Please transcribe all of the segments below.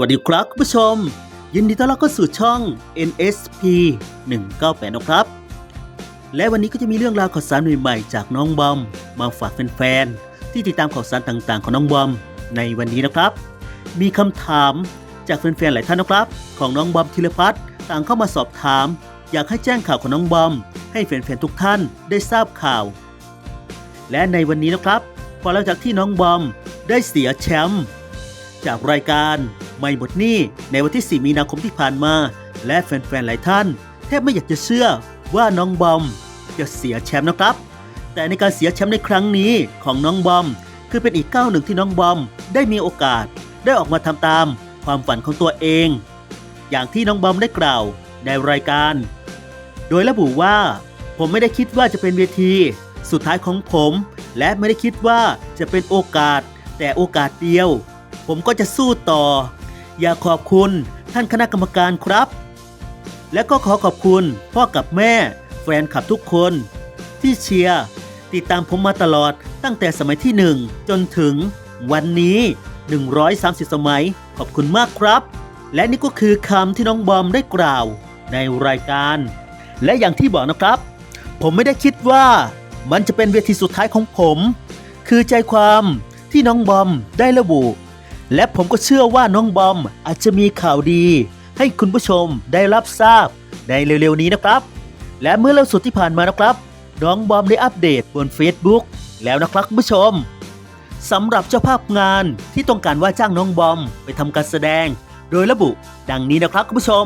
วัสดีครับคุณผู้ชม ยินดีต้อนรับเข้าสู่ช่อง NSP 198นะครับ และวันนี้ก็จะมีเรื่องราวข่าวสารใหม่ๆจากน้องบอม มาฝากแฟนๆที่ติดตามข่าวสารต่างๆ ของน้องบอมในวันนี้นะครับ มีคำถามจากแฟนๆหลายท่านนะครับ ของน้องบอมธีรพัฒน์ต่างเข้ามาสอบถาม อยากให้แจ้งข่าวของน้องบอม ให้แฟนๆทุกท่านได้ทราบข่าว และในวันนี้นะครับพอหลังจากที่น้องบอมได้เสียแชมป์จากรายการ ไม่หมดหนี้ในวันที่ 4 มีนาคมที่ผ่านมา และแฟนๆ หลายท่าน แทบไม่อยากจะเชื่อว่าน้องบอมจะเสียแชมป์นะครับ แต่ในการเสียแชมป์ในครั้งนี้ของน้องบอม คือเป็นอีกก้าวหนึ่งที่น้องบอมได้มีโอกาสได้ออกมาทำตามความฝันของตัวเอง อย่างที่น้องบอมได้กล่าวในรายการ โดยระบุว่า ผมไม่ได้คิดว่าจะเป็นเวที สุดท้ายของผม และไม่ได้คิดว่าจะเป็นโอกาส แต่โอกาสเดียว ผมก็จะสู้ต่อ อยากขอบคุณท่านคณะกรรมการครับ และก็ขอขอบคุณพ่อกับแม่ แฟนคลับทุกคน ที่เชียร์ติดตามผมมาตลอดตั้งแต่สมัยที่ 1 จนถึงวันนี้ 130 สมัย ขอบคุณมากครับ และนี่ก็คือคำที่น้องบอมได้กล่าวในรายการ และอย่างที่บอกนะครับ ผมไม่ได้คิดว่ามันจะเป็นเวทีสุดท้ายของผม คือใจความที่น้องบอมได้ระบุ และผมก็เชื่อว่าน้องบอมอาจจะมีข่าวดี ให้คุณผู้ชมได้รับทราบในเร็วๆนี้นะครับ และเมื่อเล่าสุดที่ผ่านมานะครับ น้องบอมได้อัปเดตบน Facebook แล้วนะครับคุณผู้ชมสำหรับเจ้าภาพงานที่ต้องการว่าจ้างน้องบอมไปทำการแสดง โดยระบุ ดังนี้นะครับคุณผู้ชม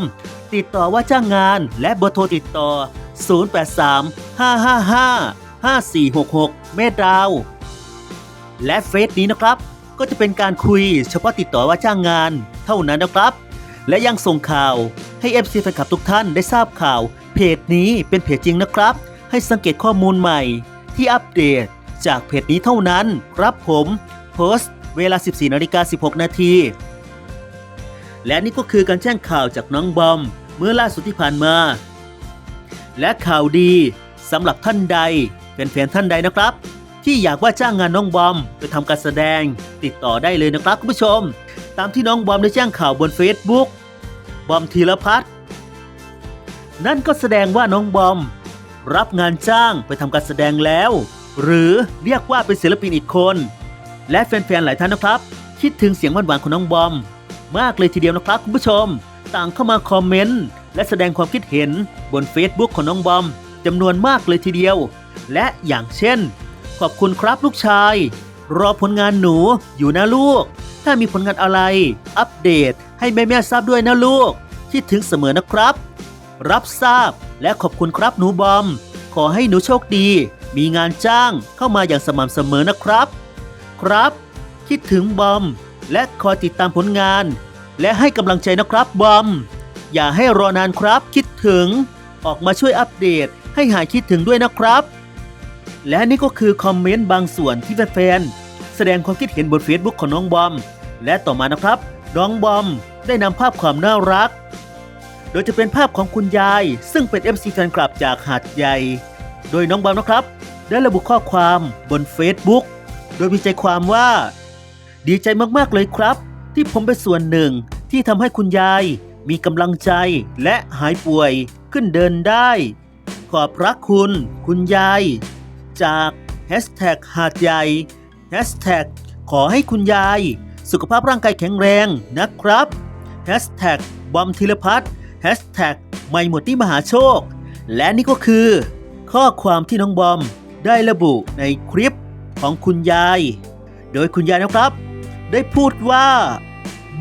ติดต่อว่าจ้างงานและเบอร์โทรติดต่อ 083 555 5466 เมดาว และเฟซนี้นะครับ ก็จะเป็นการคุยเฉพาะติดต่อว่าจ้างงาน เท่านั้นนะครับ และยังส่งข่าวให้ FC แฟนคลับทุกท่านได้ทราบข่าว เพจนี้เป็นเพจจริงนะครับ ให้สังเกตข้อมูลใหม่ ที่อัปเดตจากเพจนี้เท่านั้น ครับผมโพสต์เวลา 14นาฬิกา16 นาทีและนี่ก็คือการแจ้งข่าวจากน้องบอม เมื่อล่าสุดที่ผ่านมา และข่าวดีสำหรับท่านใดแฟนๆท่านใดนะครับ ที่อยากว่าจ้างงานน้องบอมไปทำการแสดง ติดต่อได้เลยนะครับคุณผู้ชม ตามที่น้องบอมได้แจ้งข่าวบน Facebook บอมธีรพัฒน์นั่นก็แสดงว่าน้องบอม รับงานจ้างไปทำการแสดงแล้ว หรือเรียกว่าเป็นศิลปินอีกคน และแฟนๆหลายท่านนะครับ คิดถึงเสียงหวานๆของน้องบอม มากเลยทีเดียวนะครับคุณผู้ชม ต่างเข้ามาคอมเมนต์และแสดงความคิดเห็นบน Facebook ของน้องบอมจำนวนมากเลยทีเดียว และอย่างเช่น ขอบคุณครับลูกชาย รอผลงานหนูอยู่นะลูก ถ้ามีผลงานอะไร อัปเดตให้แม่แม่ทราบด้วยนะลูก คิดถึงเสมอนะครับ รับทราบและขอบคุณครับหนูบอม ขอให้หนูโชคดี มีงานจ้างเข้ามาอย่างสม่ำเสมอนะครับ ครับ คิดถึงบอม และคอยติดตามผลงาน และให้กำลังใจนะครับบอม อย่าให้รอนานครับคิดถึง ออกมาช่วยอัปเดตให้หายคิดถึงด้วยนะครับ และนี่ก็คือคอมเมนต์บางส่วนที่แฟนๆแสดงความคิดเห็นบน Facebook ของน้องบอม และต่อมานะครับ น้องบอมได้นำภาพความน่ารัก โดยจะเป็นภาพของคุณยาย ซึ่งเป็น FC แฟนคลับจากหาดใหญ่ โดยน้องบอมนะครับ ได้ระบุข้อความบน Facebook โดยมีใจความว่า ดีใจมากๆเลยครับ ที่ผมเป็นส่วนหนึ่งที่ทำให้คุณยาย มีกำลังใจและหายป่วยขึ้นเดินได้ ขอบพระคุณ คุณยาย จากแฮชแท็กหาดใหญ่แฮชแท็กขอให้คุณยาย สุขภาพร่างกายแข็งแรงนะครับแฮชแท็กบอมธีรพัฒน์แฮชแท็กไม่หมดที่มหาโชค และนี่ก็คือ ข้อความที่น้องบอมได้ระบุในคลิปของคุณยาย โดยคุณยายนะครับ ได้พูดว่า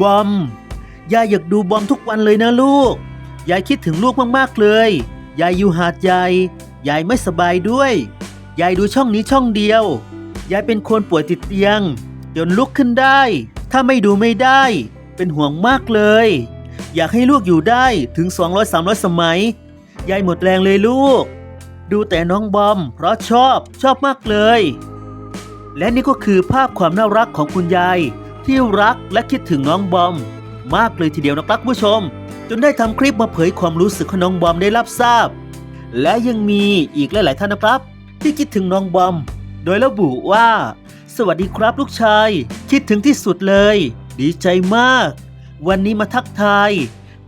บอม ยายอยากดูบอมทุกวันเลยนะลูก ยายคิดถึงลูกมากๆเลย ยายอยู่หาดใหญ่ยายไม่สบายด้วย ยายดูช่องนี้ช่องเดียว ยายเป็นคนป่วยติดเตียง จนลุกขึ้นได้ ถ้าไม่ดูไม่ได้ เป็นห่วงมากเลย อยากให้ลูกอยู่ได้ถึง 200-300 สมัย ยายหมดแรงเลยลูก ดูแต่น้องบอม เพราะชอบชอบมากเลย และนี่ก็คือภาพความน่ารักของคุณยาย ที่รักและคิดถึงน้องบอม มากเลยทีเดียวนะครับผู้ชม จนได้ทำคลิปมาเผยความรู้สึกของน้องบอมได้รับทราบ และยังมีอีกหลาย ๆ ท่านนะครับ ที่คิดถึงน้องบอม โดยระบุว่า สวัสดีครับลูกชาย คิดถึงที่สุดเลย ดีใจมาก วันนี้มาทักทาย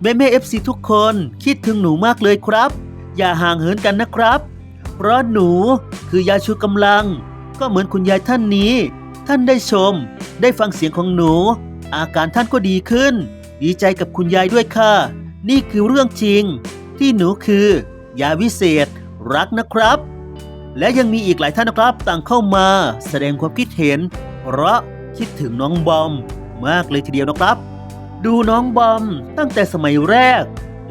แม่แม่เอฟซีทุกคนคิดถึงหนูมากเลยครับ อย่าห่างเหินกันนะครับ เพราะหนูคือยาชูกำลัง ก็เหมือนคุณยายท่านนี้ ท่านได้ชม ได้ฟังเสียงของหนู อาการท่านก็ดีขึ้น ดีใจกับคุณยายด้วยค่ะ นี่คือเรื่องจริง ที่หนูคือ ยาวิเศษ รักนะครับ และยังมีอีกหลายท่านนะครับต่างเข้ามาแสดงความคิดเห็น เพราะคิดถึงน้องบอมมากเลยทีเดียวนะครับ ดูน้องบอมตั้งแต่สมัยแรก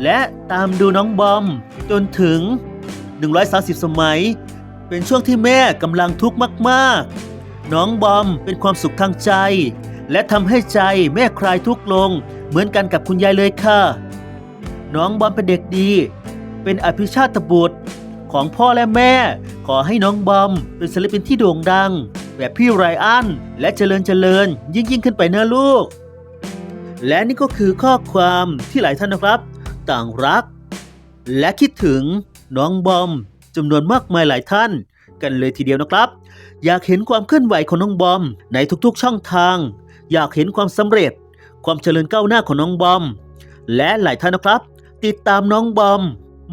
และตามดูน้องบอมจนถึง 130 สมัย เป็นช่วงที่แม่กำลังทุกข์มากๆ น้องบอมเป็นความสุขทางใจ และทำให้ใจแม่คลายทุกข์ลง เหมือนกันกับคุณยายเลยค่ะ น้องบอมเป็นเด็กดี เป็นอภิชาตบุตรของพ่อและแม่ อให้น้องบอม เป็นศิลปินที่โด่งดัง แบบพี่ไรอัน และเจริญเจริญ ยิ่งยิ่งขึ้นไปนะลูก และนี่ก็คือข้อความที่หลายท่านนะครับ ต่างรัก และคิดถึงน้องบอมจำนวนมากมายหลายท่านกันเลยทีเดียวนะครับ อยากเห็นความเคลื่อนไหวของน้องบอม ในทุกๆช่องทาง อยากเห็นความสำเร็จ ความเจริญก้าวหน้าของน้องบอม และหลายท่านนะครับ ติดตามน้องบอม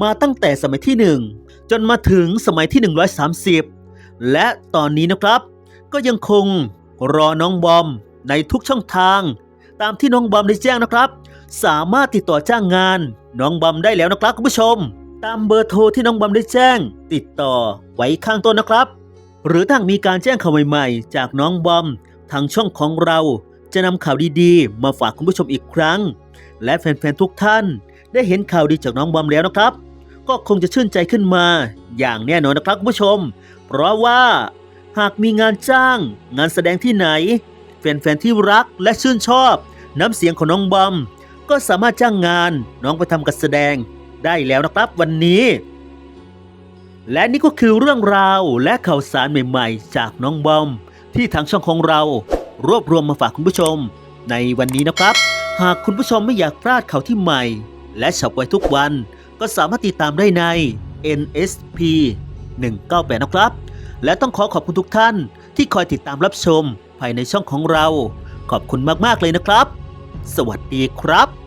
มาตั้งแต่สมัยที่ 1 จนมาถึงสมัยที่ 130 และตอนนี้นะครับ ก็ยังคงรอน้องบอมในทุกช่องทาง ตามที่น้องบอมได้แจ้งนะครับ สามารถติดต่อจ้างงาน น้องบอมได้แล้วนะครับคุณผู้ชม ตามเบอร์โทรที่น้องบอมได้แจ้ง ติดต่อไว้ข้างต้นนะครับ หรือถ้ามีการแจ้งข่าวใหม่ๆ จากน้องบอมทางช่องของเราจะนำข่าวดีๆ มาฝากคุณผู้ชมอีกครั้ง และแฟนๆทุกท่าน ได้เห็นข่าวดีจากน้องบอมแล้วนะครับ ก็คงจะชื่นใจขึ้นมา อย่างแน่นอนนะครับคุณผู้ชม เพราะว่าหากมีงานจ้าง งานแสดงที่ไหน แฟนๆที่รักและชื่นชอบ น้ำเสียงของน้องบอม ก็สามารถจ้างงานน้องไปทำการแสดงได้แล้วนะครับวันนี้ และนี่ก็คือเรื่องราวและข่าวสารใหม่ๆ จากน้องบอม ที่ทางช่องของเรา รวบรวมมาฝากคุณผู้ชม ในวันนี้นะครับ หากคุณผู้ชมไม่อยากพลาดข่าวที่ใหม่ และฉับไวทุกวัน ก็สามารถติดตามได้ใน NSP 198 นะครับ และต้องขอขอบคุณทุกท่านที่คอยติดตามรับชมภายในช่องของเรา ขอบคุณมาก ๆ เลยนะครับ สวัสดีครับ